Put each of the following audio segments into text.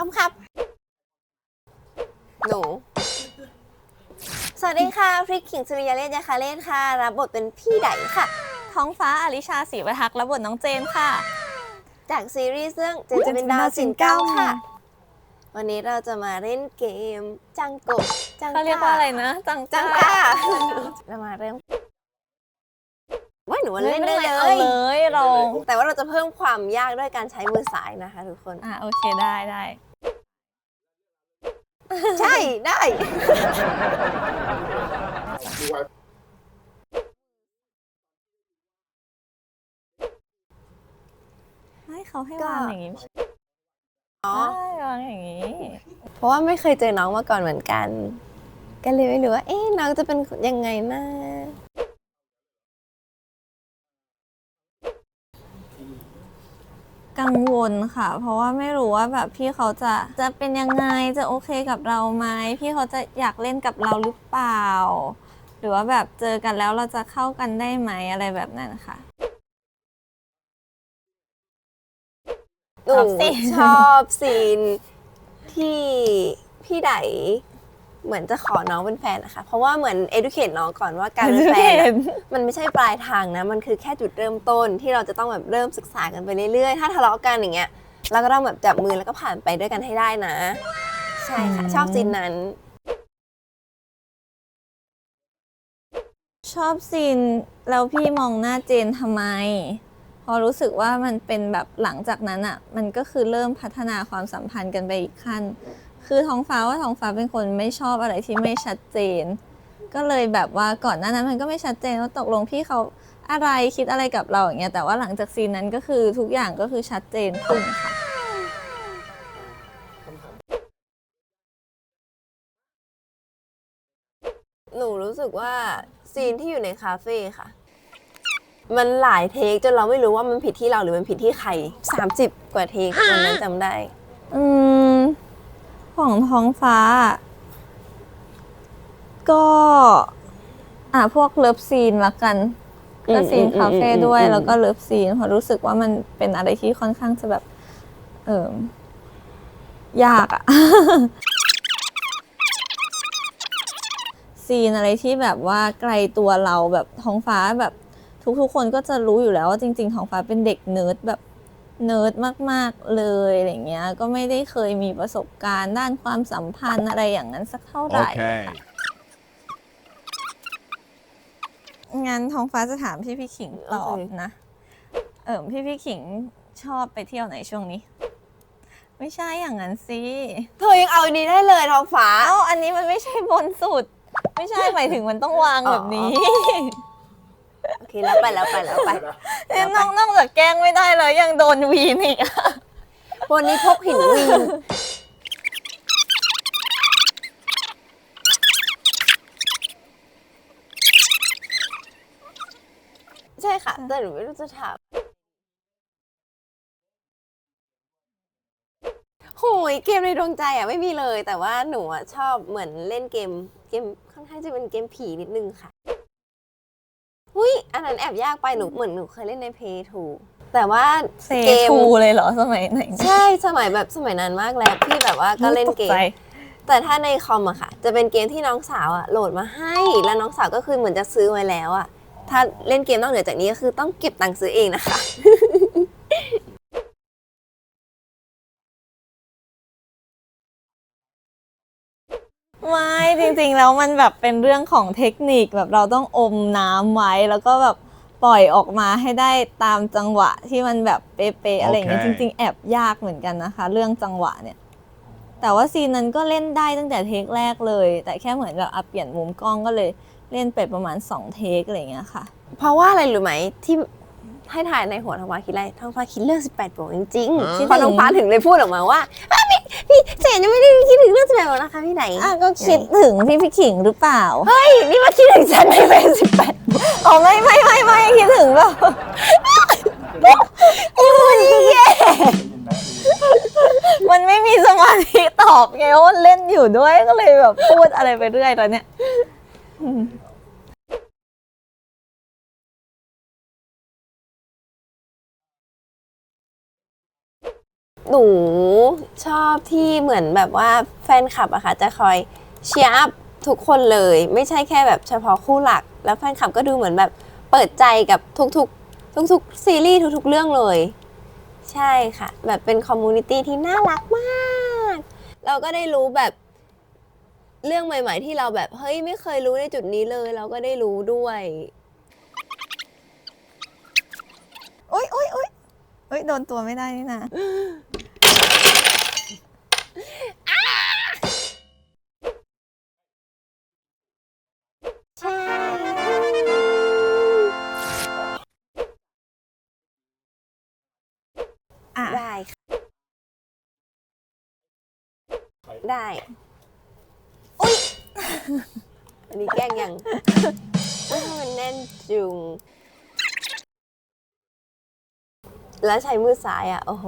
ร้อมครับ หนู สวัสดีค่ะพริกขิงสุริยาเลศยาคาเลศค่ะ รับบทเป็นพี่ไดค่ะ ท้องฟ้าอลิชาศรีประทักษ์และบทน้องเจนค่ะ จากซีรีส์เรื่องเจนจะเป็นดาวสินเก้าค่ะ วันนี้เราจะมาเล่นเกม จังโกะจังเขาเรียกว่าอะไรนะ จังจังก้าเรามาเริ่มว่าหนูว่าเล่นได้เลเอาย เลยลองแต่ว่าเราจะเพิ่มความยากด้วยการใช้มือซ้ายนะคะทุกคน อะโอเคได้ได้ ใช่ได้ ให้เขาให้ก็วางอย่างนี้อ๋อ ใช่วางอย่างนี้ เพราะว่าไม่เคยเจอน้องมาก่อนเหมือนกัน ก็เลยไม่รู้ว่า เอ๊ะน้องจะเป็นยังไงนะกังว ลค่ะ เพราะว่าไม่รู้ว่าแบบพี่เขาจะจะเป็นยังไงจะโอเคกับเราไหมพี่เขาจะอยากเล่นกับเราหรือเปล่า หรือว่าแบบเจอกันแล้วเราจะเข้ากันได้ไหมอะไรแบบนั้นค่ะ หนูชอบซีนชอบซีนที่พี่ได เหมือนจะขอน้องเป็นแฟนนะคะ เพราะว่าเหมือน educate น้องก่อนว่าการเป็นแฟนอะ มันไม่ใช่ปลายทางนะ มันคือแค่จุดเริ่มต้นที่เราจะต้องแบบเริ่มศึกษากันไปเรื่อยๆ ถ้าทะเลาะกันอย่างเงี้ย เราก็ต้องแบบจับมือแล้วก็ผ่านไปด้วยกันให้ได้นะ ใช่ค่ะ อืม ชอบซีนนั้น ชอบซีนแล้วพี่มองหน้าเจนทำไม พอรู้สึกว่ามันเป็นแบบหลังจากนั้นอะ่ะ มันก็คือเริ่มพัฒนาความสัมพันธ์กันไปอีกขั้น คือท้องฟ้าว่าท้องฟ้าเป็นคนไม่ชอบอะไรที่ไม่ชัดเจน ก็เลยแบบว่าก่อนหน้านั้นมันก็ไม่ชัดเจนว่าตกลงพี่เขาอะไรคิดอะไรกับเราอย่างเงี้ยแต่ว่าหลังจากซีนนั้นก็คือทุกอย่างก็คือชัดเจนขึ้นค่ะหนูรู้สึกว่าซีนที่อยู่ในคาเฟ่ค่ะ มันหลายเทคจนเราไม่รู้ว่ามันผิดที่เราหรือมันผิดที่ใคร 30 กว่าเทควันนั้นจำได้ อืม ของท้องฟ้า ก็ อะพวกเลิฟซีนละกันอืมก็ซีนอืมคาเฟ่อืมอืมด้วยอืมแล้วก็เลิฟซีนเพราะรู้สึกว่ามันเป็นอะไรที่ค่อนข้างจะแบบ เออยากอะซีนอะไรที่แบบว่าไกลตัวเราแบบท้องฟ้าแบบทุกๆคนก็จะรู้อยู่แล้วว่าจริง ๆ ท้องฟ้าเป็นเด็กเนิร์ดแบบ เนิร์ดมากๆเลยอะไรเงี้ยก็ไม่ได้เคยมีประสบการณ์ด้านความสัมพันธ์อะไรอย่างนั้นสักเท่าไหร่ Okay. งั้นท้องฟ้าจะถามพี่พี่ขิงตอบโอเคนะ เอิมพี่พี่ขิงชอบไปเที่ยวไหนช่วงนี้ ไม่ใช่อย่างนั้นสิเธอยังเอาอันนี้ได้เลยท้องฟ้า เอ้าอันนี้มันไม่ใช่บนสุด ไม่ใช่หมายถึงมันต้องวางแบบนี้ โอเคแล้วไปแล้วไปแล้วไปเนี่ยนอกนอกจากแกล้งไม่ได้เลยยังโดนวีนอีกอะวันนี้พกหินวีนใช่ค่ะ แต่หนูไม่รู้จะถามโหยเกมในดวงใจอะไม่มีเลย แต่ว่าหนูอะชอบเหมือนเล่นเกม เกมค่อนข้างจะเป็นเกมผีนิดนึงค่ะ หุ้ยอันนั้นแอบยากไปหนูเหมือนหนูเคยเล่นใน Play 2แต่ว่าเซเกมทูเลยเหรอสมัยไหนใช่สมัยแบบสมัยนานมากแล้วที่แบบว่าก็เล่นเกตมใจแต่ถ้าในคอมอะค่ะ จะเป็นเกมที่น้องสาวอะโหลดมาให้ แล้วน้องสาวก็คือเหมือนจะซื้อไว้แล้วอะถ้าเล่นเกมนอกเหนือจากนี้ก็คือต้องเก็บตังค์ซื้อเองนะคะ ริง ๆ แล้วมันแบบเป็นเรื่องของเทคนิคแบบเราต้องอมน้ำไว้ แล้วก็แบบปล่อยออกมาให้ได้ตามจังหวะที่มันแบบเป๊ะๆอะไรอย่างเงี้ยโอจเค ริง ๆ แอบยากเหมือนกันนะคะ เรื่องจังหวะเนี่ย แต่ว่าซีนนั้นก็เล่นได้ตั้งแต่เทคแรกเลย แต่แค่เหมือนแบบอะเปลี่ยนมุมกล้องก็เลยเล่นไปประมาณสองเทคอะไรอย่างเงี้ยค่ะ เพราะว่าอะไรรู้ไหมที่ ให้ถ่ายในหัวท้องฟ้าคิดอะไรท้องฟ้าคิดเรื่อง 18บวกจริงคิดๆเพราะถึงท้องฟ้าถึงเลยพูดออกมาว่าอ้าวพี่พี่เจนยังไม่ได้คิดถึงเรื่อง18บวกนะคะพี่ไหนอะก็คิดถึงพี่พี่ขิงหรือเปล่า เฮ้ยนี่มาคิดถึงฉันในเวล18บวกอ๋อไม่ไม่ไม่ไม่คิดถึงเปล่ามันไม่มีสมาธิตอบไงว่ามันเล่นอยู่ด้วยก็เลยแบบพูดอะไรไปเรื่อยตอนเนี้ย หนูชอบที่เหมือนแบบว่าแฟนคลับอะค่ะจะคอยเชียร์อัพทุกคนเลย ไม่ใช่แค่แบบเฉพาะคู่หลัก แล้วแฟนคลับก็ดูเหมือนแบบเปิดใจกับทุกๆ ทุกๆซีรีส์ทุกๆ เรื่องเลย ใช่ค่ะ แบบเป็นคอมมูนิตี้ที่น่ารักมาก เราก็ได้รู้แบบเรื่องใหม่ ๆ ที่เราแบบเฮ้ยไม่เคยรู้ในจุดนี้เลย เราก็ได้รู้ด้วยโอ๊ยโอ๊ยโอ๊ยโอ๊ยโดนตัวไม่ได้นี่นะใช่ อะได้ค่ะได้ อุ้ย อันนี้แกล้งยังไม่ให้มันแน่นจุง แล้วใช้มือซ้ายอะ โอ้โห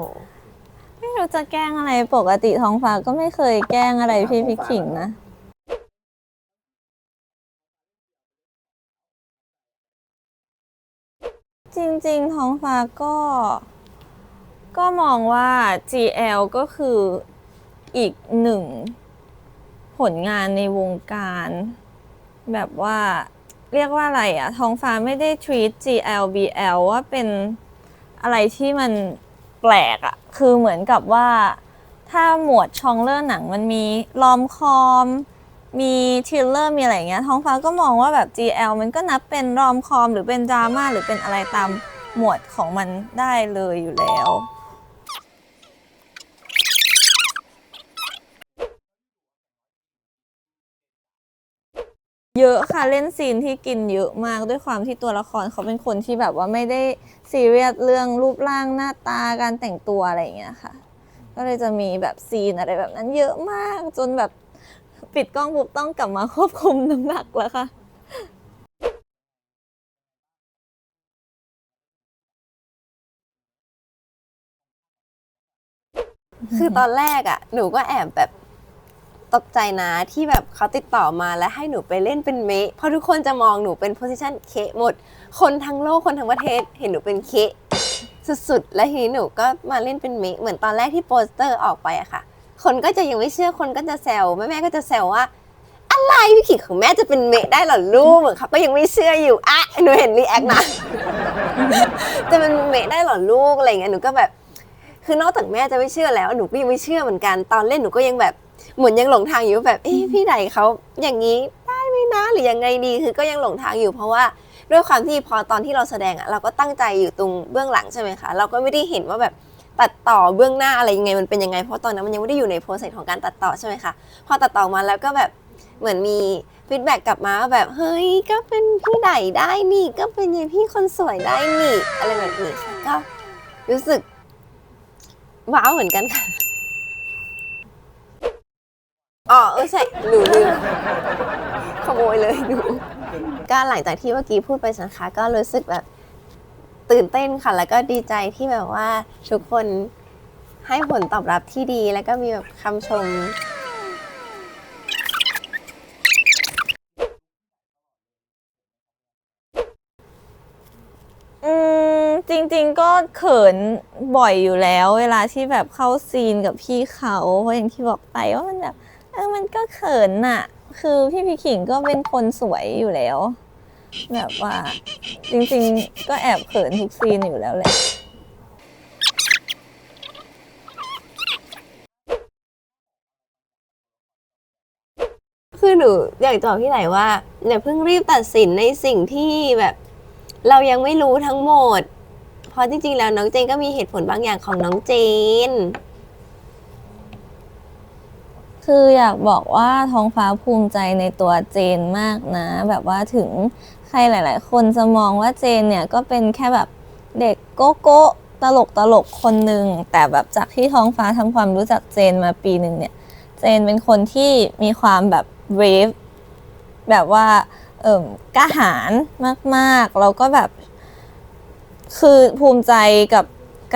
รู้จะแกล้งอะไรปกติท้องฟ้าก็ไม่เคยแกล้งอะไรพี่พิกขิงนะ จริงๆ ท้องฟ้าก็ ก็มองว่า GL ก็คืออีกหนึ่ง ผลงานในวงการ แบบว่าเรียกว่าอะไรอะท้องฟ้าไม่ได้ treat GL BL ว่าเป็นอะไรที่มัน ปลกอะคือเหมือนกับว่า ถ้าหมวดชองเลอร์หนังมันมีลอมคอม มีทิลเลอร์มีอะไรเงี้ยท้องฟ้าก็มองว่าแบบ GL มันก็นับเป็นรอมคอมหรือเป็นดราม่าหรือเป็นอะไรตามหมวดของมันได้เลยอยู่แล้ว เยอะค่ะเล่นซีนที่กินเยอะมากด้วยความที่ตัวละครเขาเป็นคนที่แบบว่าไม่ได้ซีเรียสเรื่องรูปร่างหน้าตาการแต่งตัวอะไรอย่างเงี้ยค่ะ ก็เลยจะมีแบบซีนอะไรแบบนั้นเยอะมากจนแบบปิดกล้องปุ๊บต้องกลับมาควบคุมน้ำหนักแล้วค่ะคือตอนแรกอะหนูก็แอบแบบ ตกใจนะที่แบบเขาติดต่อมาและให้หนูไปเล่นเป็นเมะเพราะทุกคนจะมองหนูเป็นโพสิชันเคหมด คนทั้งโลกคนทั้งประเทศเห็นหนูเป็นเคสุดๆ และทีนี้หนูก็มาเล่นเป็นเมะเหมือนตอนแรกที่โปสเตอร์ออกไปอะค่ะ คนก็จะยังไม่เชื่อคนก็จะแซวแม่แม่ก็จะแซวว่าอะไรพี่ขิงของแม่จะเป็นเมะได้หรอลูกเหมือนเขาก็ยังไม่เชื่ออยู่อะหนูเห็นรีแอคนะจะเป็นเมะได้หรอลูกอะไรเงี้ยหนูก็แบบ คือนอกจากแม่จะไม่เชื่อแล้วหนูก็ยังไม่เชื่อเหมือนกัน ตอนเล่นหนูก็ยังแบบ เหมือนยังหลงทางอยู่ว่าแบบเอ๊ะพี่ใดเขาอย่างนี้ได้ไหมนะหรือยังไงดีคือก็ยังหลงทางอยู่เพราะว่าด้วยความที่พอตอนที่เราแสดงอะเราก็ตั้งใจอยู่ตรงเบื้องหลังใช่ไหมคะเราก็ไม่ได้เห็นว่าแบบตัดต่อเบื้องหน้าอะไรยังไงมันเป็นยังไงเพราะตอนนั้นมันยังไม่ได้อยู่ในโปรเซสของการตัดต่อใช่ไหมคะพอตัดต่อมาแล้วก็แบบเหมือนมีฟีดแบ็กกลับมาว่าแบบเฮ้ยก็เป็นพี่ใดได้นี่ ก็เป็นยายพี่คนสวยได้นี่ อะไรแบบนี้ค่ะก็รู้สึกว้าวเหมือนกันค่ะ อ๋อเออใช่หนูลืมขโมยเลยหนูก็หลังจากที่เมื่อกี้พูดไปนะคะ ก็รู้สึกแบบตื่นเต้นค่ะ แล้วก็ดีใจที่แบบว่าทุกคนให้ผลตอบรับที่ดีแล้วก็มีแบบคำชม อืมจริงๆก็เขินบ่อยอยู่แล้ว เวลาที่แบบเข้าซีนกับพี่เขาเพราะอย่างที่บอกไปว่ามันแบบ เออมันก็เขินน่ะ คือพี่พีขิงก็เป็นคนสวยอยู่แล้ว แบบว่าจริงๆก็แอบเขินทุกซีนอยู่แล้วแหละคือหนูอยากจะบอกพี่ไหลว่าอย่าเพิ่งรีบตัดสินในสิ่งที่แบบ เรายังไม่รู้ทั้งหมด เพราะจริงๆแล้วน้องเจนก็มีเหตุผลบางอย่างของน้องเจน คืออยากบอกว่าท้องฟ้าภูมิใจในตัวเจนมากนะ แบบว่าถึงใครหลาย ๆ คนจะมองว่าเจนเนี่ยก็เป็นแค่แบบเด็กโกโก้ตลกตลกคนหนึ่งแต่แบบจากที่ท้องฟ้าทำความรู้จักเจนมาปีหนึ่งเนี่ย เจนเป็นคนที่มีความแบบเวฟแบบว่าเอิ่มกล้าหาญมากๆ แล้วก็แบบ คือภูมิใจกับ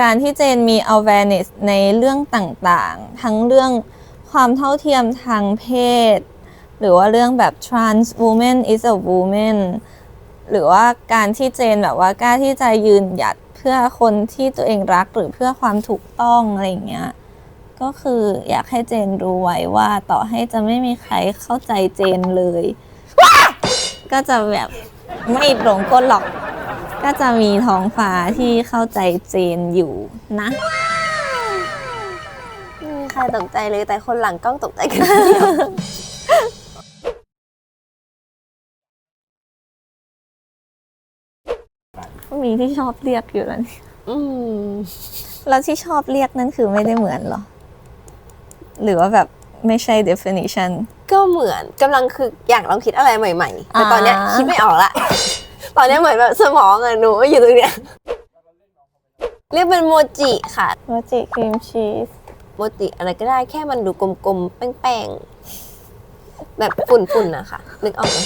การที่เจนมี awareness ในเรื่องต่างๆ ทั้งเรื่อง ความเท่าเทียมทางเพศ หรือว่าเรื่องแบบ trans woman is a woman หรือว่าการที่เจนแบบว่ากล้าที่จะยืนหยัดเพื่อคนที่ตัวเองรักหรือเพื่อความถูกต้องอะไรอย่างเงี้ยก็คืออยากให้เจนรู้ไว้ว่าต่อให้จะไม่มีใครเข้าใจเจนเลย ก็จะแบบไม่หลงกลหรอก ก็จะมีท้องฟ้าที่เข้าใจเจนอยู่นะ ครตกใจเลยแต่คนหลังกล้องตกใจกันมีที่ชอบเรียกอยู่แล้วนี่อืมแล้วที่ชอบเรียกนั่นคือไม่ได้เหมือนเหรอ หรือว่าแบบไม่ใช่ definition ก็เหมือนกำลังคืออยากลองคิดอะไรใหม่ ๆ แต่ตอนเนี้ยอ่า คิดไม่ออกละ ตอนเนี้ยเหมือนแบบสมองอะหนูอยู่ตรงเนี้ยเรียกเป็นโมจิค่ะ โมจิครีมชีส โมจิอะไรก็ได้แค่มันดูกลมๆ แป้งๆ แบบฝุ่นๆนะคะนึกออกไหม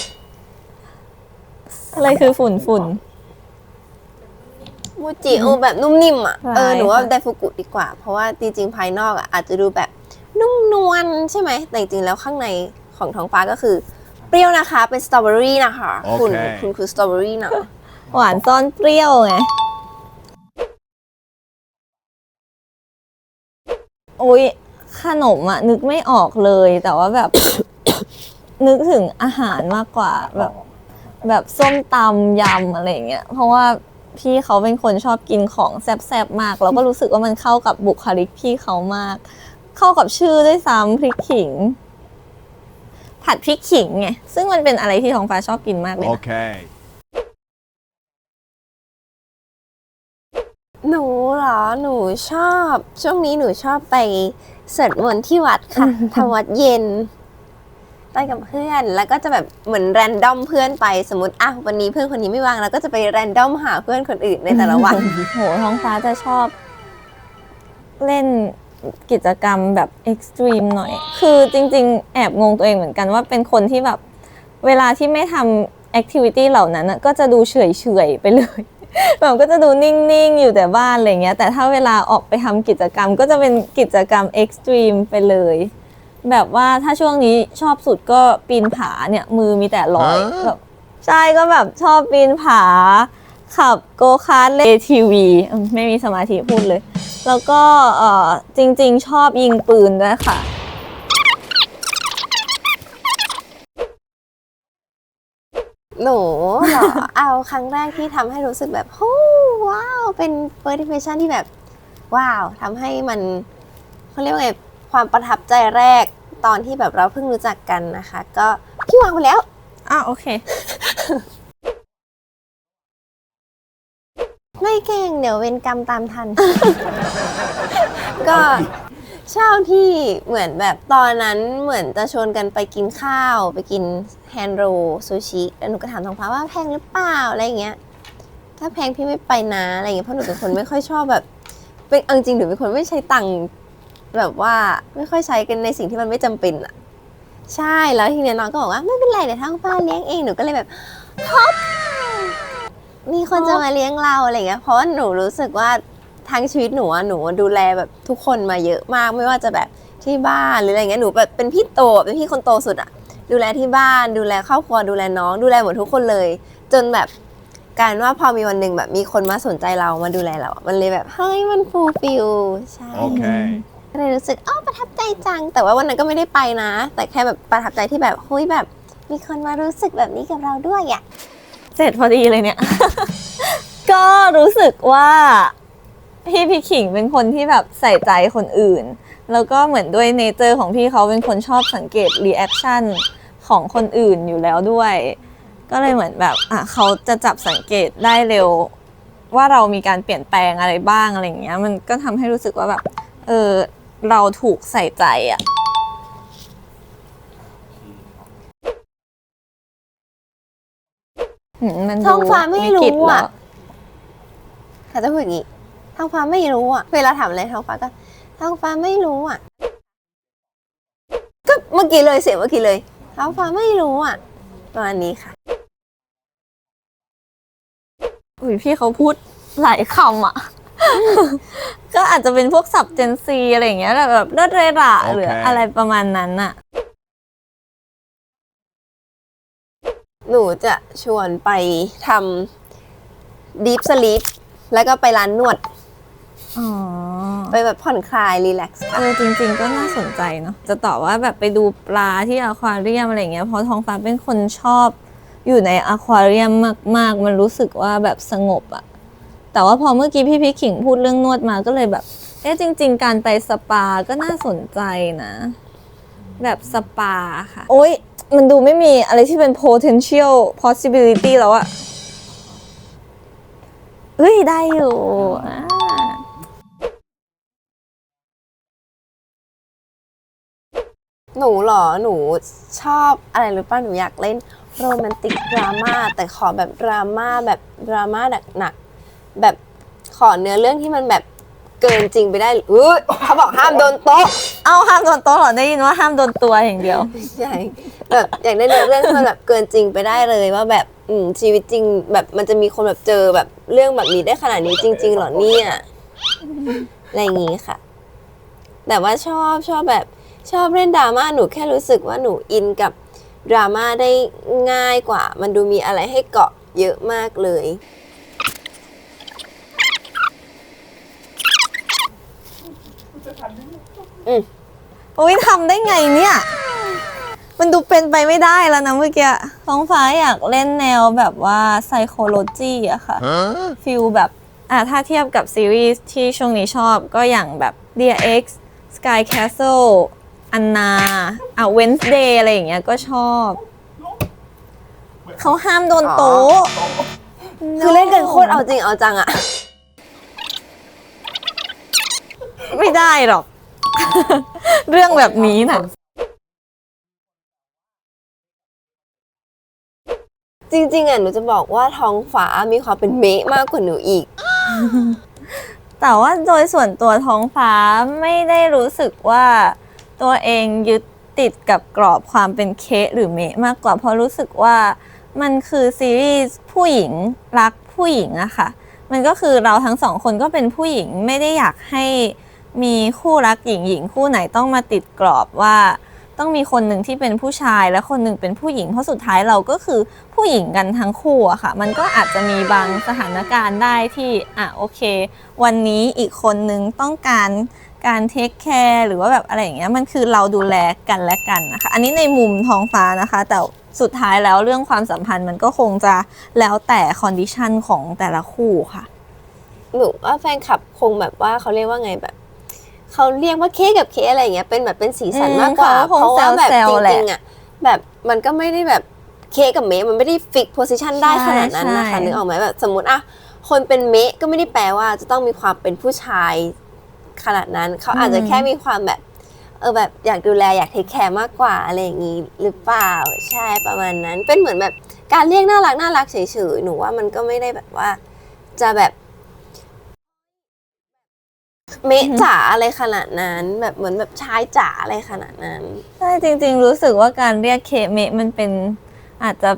อะไรคือฝุ่นฝุ่นโมจิโอแบบนุ่มนิ่มอะ ใช่เออ หนูว่าค่ะ ไดฟูกุดีกว่า เพราะว่าจริงๆ ภายนอกอะอาจจะดูแบบนุ่มนวลใช่ไหม แต่จริงๆ แล้วข้างในของท้องฟ้าก็คือ เปรี้ยวนะคะ เป็นสตรอเบอรี่นะคะ คุณโอเค คุณคือสตรอเบอรี่นะ หวานซ่อนเปรี้ยวไง โอ้ยขนมอะนึกไม่ออกเลย แต่ว่าแบบ นึกถึงอาหารมากกว่าแบบ แบบส้มตำยำอะไรอย่างเงี้ยเพราะว่าพี่เขาเป็นคนชอบกินของแซ่บๆมากเราก็รู้สึกว่ามันเข้ากับบุคลิกพี่เขามาก เข้ากับชื่อด้วยซ้ำพริกขิง ผัดพริกขิงไงซึ่งมันเป็นอะไรที่ท้องฟ้าชอบกินมากเลยนะ Okay. เหรอ หนูชอบ ช่วงนี้หนูชอบไปสวดมนต์ที่วัดค่ะทำวัดเย็น ไปกับเพื่อน แล้วก็จะแบบเหมือนแรนดอมเพื่อนไป สมมติอะวันนี้เพื่อนคนนี้ไม่ว่างเราก็จะไปแรนดอมหาเพื่อนคนอื่นในแต่ละวัน โหท้องฟ้าจะชอบ เล่นกิจกรรมแบบเอ็กซ์ตรีมหน่อย คือจริง ๆ แอบงงตัวเองเหมือนกันว่าเป็นคนที่แบบ เวลาที่ไม่ทำแอคทิวิตี้เหล่านั้นน่ะก็จะดูเฉยๆไปเลย แบบก็จะดูนิ่งๆ อยู่แต่บ้านอะไรเงี้ย แต่ถ้าเวลาออกไปทำกิจกรรมก็จะเป็นกิจกรรมเอ็กซ์ตรีมไปเลย แบบว่าถ้าช่วงนี้ชอบสุดก็ปีนผาเนี่ยมือมีแต่รอยแบบใช่ก็แบบชอบปีนผา ขับโกคาร์ทเล่น ATV อืมไม่มีสมาธิพูดเลย แล้วก็เอ่อจริงๆ ชอบยิงปืนด้วยค่ะ หนูเหรอ เอาครั้งแรกที่ทำให้รู้สึกแบบโอ้ว้าว เป็น first impression ที่แบบ ว้าวทำให้มันเขาเรียกว่าไงความประทับใจแรกตอนที่แบบเราเพิ่งรู้จักกันนะคะ ก็พี่วางไปแล้วอ้าวโอเค ไม่เก่งเดี๋ยวเวรกรรมตามทัน ก็ ชอบที่เหมือนแบบตอนนั้นเหมือนจะชวนกันไปกินข้าว ไปกินแฮนโรซูชิแล้วหนูก็ถามทองฟ้าว่าแพงหรือเปล่าอะไรอย่างเงี้ย ถ้าแพงพี่ไม่ไปนะอะไรอย่างเงี้ยเพราะหนูเป็นคนไม่ค่อยชอบแบบ เป็นเอาจริงๆหนูเป็นคนไม่ใช้ตังค์แบบว่าไม่ค่อยใช้กันในสิ่งที่มันไม่จำเป็นอะใช่แล้วทีเนี้ยน้องก็บอกว่าไม่เป็นไรเดี๋ยวทางฟ้าเลี้ยงเองหนูก็เลยแบบฮอปมีคนจะมาเลี้ยงเราอะไรเงี้ยเพราะว่าหนูรู้สึกว่า ทั้งชีวิตหนูอะหนูดูแลแบบทุกคนมาเยอะมากไม่ว่าจะแบบที่บ้านหรืออะไรเงี้ยหนูแบบเป็นพี่โตเป็นพี่คนโตสุดอะดูแลที่บ้านดูแลครอบครัวดูแลน้อง ดูแลหมดทุกคนเลย จนแบบกลารว่าพอมีวันหนึ่งแบบมีคนมาสนใจเรามาดูแลเราอะมันเลยแบบเฮ้ยมันฟูลฟิลใช่ Okay. ก็เลยรู้สึกอ๋อประทับใจจัง แต่ว่าวันนั้นก็ไม่ได้ไปนะ แต่แค่แบบประทับใจที่แบบเฮ้ยแบบ มีคนมารู้สึกแบบนี้กับเราด้วยอะเสร็จพอดีเลยเนี่ย ก็รู้สึกว่า พี่พี่ขิงเป็นคนที่แบบใส่ใจคนอื่น แล้วก็เหมือนด้วยเนเจอร์ของพี่เขาเป็นคนชอบสังเกตรีแอคชั่นของคนอื่นอยู่แล้วด้วย ก็เลยเหมือนแบบอะเขาจะจับสังเกตได้เร็ว ว่าเรามีการเปลี่ยนแปลงอะไรบ้างอะไรอย่างเงี้ย มันก็ทำให้รู้สึกว่าแบบเออเราถูกใส่ใจอะหืมมันดูท้องฟ้าไม่วิกฤตรู้แล้อะวแต่จะพูดอย่างนี้ ท้องฟ้าไม่รู้อะเวลาถามอะไรท้องฟ้าก็ท้องฟ้าไม่รู้อะก็เมื่อกี้เลยเสียงเมื่อกี้เลยท้องฟ้าไม่รู้อะประมาณนี้ค่ะอุ้ยพี่เขาพูดหลายคำอะ ก็อาจจะเป็นพวกสับเจนซีอะไรอย่างเงี้ยแบบเลือดเรระโอเคหรืออะไรประมาณนั้นอะ หนูจะชวนไปทำ deep sleep แล้วก็ไปร้านนวด อ๋อไปแบบผ่อนคลายรีแลกซ์เออจริงๆก็น่าสนใจเนาะจะตอบว่าแบบไปดูปลาที่อควาเรียมอะไรเงี้ยเพราะท้องฟ้าเป็นคนชอบ อยู่ในอควาเรียมมากๆ มันรู้สึกว่าแบบสงบอะแต่ว่าพอเมื่อกี้พี่พี่ขิงพูดเรื่องนวดมาก็เลยแบบ เอ๊ะจริง ๆ การไปสปาก็น่าสนใจนะ แบบสปาค่ะ โอ๊ย มันดูไม่มีอะไรที่เป็น potential possibility แล้วอะเฮ้ย ได้อยู่อ่า หนูเหรอ หนูชอบอะไรหรือป่ะหนูอยากเล่นโรแมนติกดราม่าแต่ขอแบบดราม่าแบบดราม่าหนักๆแบบขอเนื้อเรื่องที่มันแบบเกินจริงไปได้เอยเขาบอกห้ามโดนโต๊ะเอาห้ามโดนโต๊ะเหรอได้ยินว่าห้ามโดนตัวอย่างเดียวใช่แบบอยากได้เนื้อเรื่องที่มันแบบเกินจริงไปได้เลยว่าแบบอืมชีวิตจริง แบบมันจะมีคนแบบเจอแบบเรื่องแบบนี้ได้ขนาดนี้จริง ๆ เหรอเนี่ยอะไรอย่างงี้ค่ะ แต่ว่าชอบชอบแบบ ชอบเล่นดราม่าหนูแค่รู้สึกว่าหนูอินกับดราม่าได้ง่ายกว่า มันดูมีอะไรให้เกาะเยอะมากเลยอุ้ยทำได้ไงเนี่ย มันดูเป็นไปไม่ได้แล้วนะเมื่อกี้ท้องฟ้าอยากเล่นแนวแบบว่า psychology อะค่ะ ฟิลแบบ อะถ้าเทียบกับซีรีส์ที่ช่วงนี้ชอบก็อย่างแบบ Dear X Sky Castle อันนาอะ Wednesday อะไรอย่างเงี้ยก็ชอบ เขาห้ามโดนโต๊ะคือเล่นกันโคตรเอาจริงเอาจังอะไม่ได้หรอก เรื่องแบบนี้น่ะจริง ๆอะหนูจะบอกว่าท้องฟ้ามีความเป็นเมะมากกว่าหนูอีก แต่ว่าโดยส่วนตัวท้องฟ้าไม่ได้รู้สึกว่า ตัวเองยึดติดกับกรอบความเป็นเคสหรือเมะมากกว่าเพราะรู้สึกว่ามันคือซีรีส์ผู้หญิงรักผู้หญิงอะค่ะ มันก็คือเราทั้งสองคนก็เป็นผู้หญิงไม่ได้อยากให้มีคู่รักหญิงหญิงคู่ไหนต้องมาติดกรอบว่า ต้องมีคนหนึ่งที่เป็นผู้ชายและคนหนึ่งเป็นผู้หญิง เพราะสุดท้ายเราก็คือผู้หญิงกันทั้งคู่อะค่ะ มันก็อาจจะมีบางสถานการณ์ได้ที่อะโอเค วันนี้อีกคนนึงต้องการการเทคแคร์หรือว่าแบบอะไรอย่างเงี้ยมันคือเราดูแลกันและกันนะคะ อันนี้ในมุมท้องฟ้านะคะ แต่สุดท้ายแล้วเรื่องความสัมพันธ์มันก็คงจะแล้วแต่คอนดิชันของแต่ละคู่ค่ะ หนูว่าแฟนคลับคงแบบว่าเขาเรียกว่าไงแบบ เขาเรียกว่าเค้กกับเค้กอะไรอย่างเงี้ยเป็นแบบเป็นสีสันอืมมากกว่าเขาคงเพราะว่าแบบแซวจๆแหละริงๆอะแบบมันก็ไม่ได้แบบเค้กกับเมะมันไม่ได้ฟิกโพซิชันได้ขนาดนั้นนะคะใช่นึกออกไหมแบบสมมติอะคนเป็นเมะก็ไม่ได้แปลว่าจะต้องมีความเป็นผู้ชายขนาดนั้น เขาอาจจะแค่มีความแบบเออแบบอยากดูแลอยากเทคแคร์มากกว่าอะไรอย่างงี้หรือเปล่าใช่ประมาณนั้น เป็นเหมือนแบบการเรียกน่ารักน่ารักเฉยๆหนูว่ามันก็ไม่ได้แบบว่า จะแบบ เมะจ๋าอะไรขนาดนั้น แบบเหมือนแบบชายจ๋าอะไรขนาดนั้นใช่จริง ๆ รู้สึกว่าการเรียกเคเมะมันเป็นอาจจะ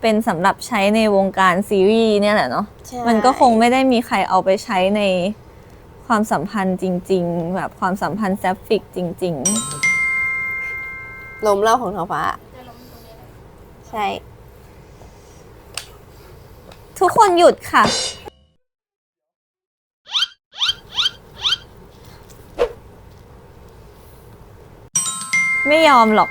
เป็นสำหรับใช้ในวงการซีรีส์เนี่ยแหละเนาะใช่มันก็คงไม่ได้มีใครเอาไปใช้ในความสัมพันธ์จริง ๆ แบบความสัมพันธ์แซฟฟิกจริงลมเล่าของท้องฟ้าใช่ๆทุกคนหยุดค่ะ ไม่ยอมหรอก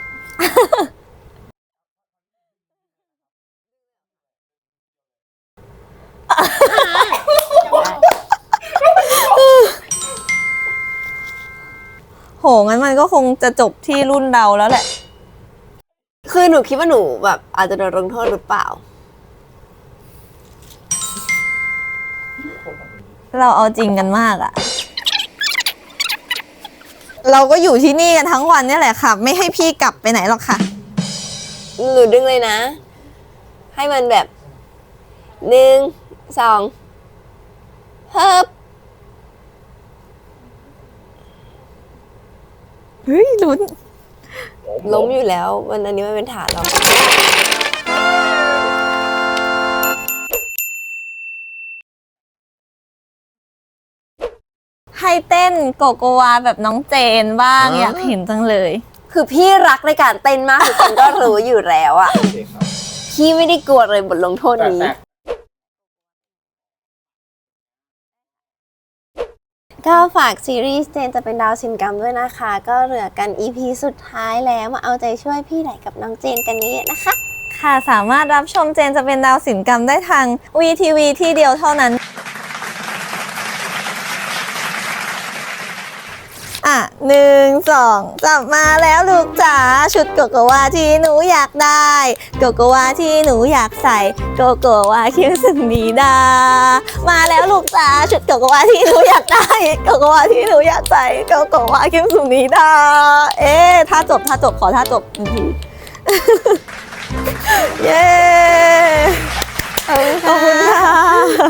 โหงั้นมันก็คงจะจบที่รุ่นเราแล้วแหละ คือหนูคิดว่าหนูแบบ อาจจะโดนลงโทษหรือเปล่า เราเอาจริงกันมากอะ เราก็อยู่ที่นี่กันทั้งวันเนี่ยแหละค่ะ ไม่ให้พี่กลับไปไหนหรอกค่ะ หนูดึงเลยนะ ให้มันแบบหนึ่งสองเฮิบเฮ้ยลุ้นล้มอยู่แล้ว วันอันนี้มันเป็นฐานเรา ให้เต้นโกโกวาแบบน้องเจนบ้างอยากเห็นจังเลย คือพี่รักในการเต้นมากทุกคนก็รู้อยู่แล้วอะพี่ไม่ได้กลัวเลยบทลงโทษนี้ ก็ฝากซีรีส์เจนจะเป็นดาวสินกรรมด้วยนะคะ ก็เหลือกัน EP สุดท้ายแล้วมาเอาใจช่วยพี่ไดกับน้องเจนกันเยอะๆนะคะ ค่ะสามารถรับชมเจนจะเป็นดาวศิลปกรรมได้ทาง VTV ที่เดียวเท่านั้น อะ หนึ่งสองจับมาแล้วลูกจ๋าชุดโกโกวาที่หนูอยากได้โกโกวาที่หนูอยากใส่โกโกวาคิวสึนีดา มาแล้วลูกจ๋าชุดโกโกวาที่หนูอยากได้โกโกวาที่หนูอยากใส่โกโกวาคิวสึนีดา เอ๊ะถ้าจบถ้าจบขอถ้าจบอีกทีเย้ขอบคุณขอบคุณค่ะ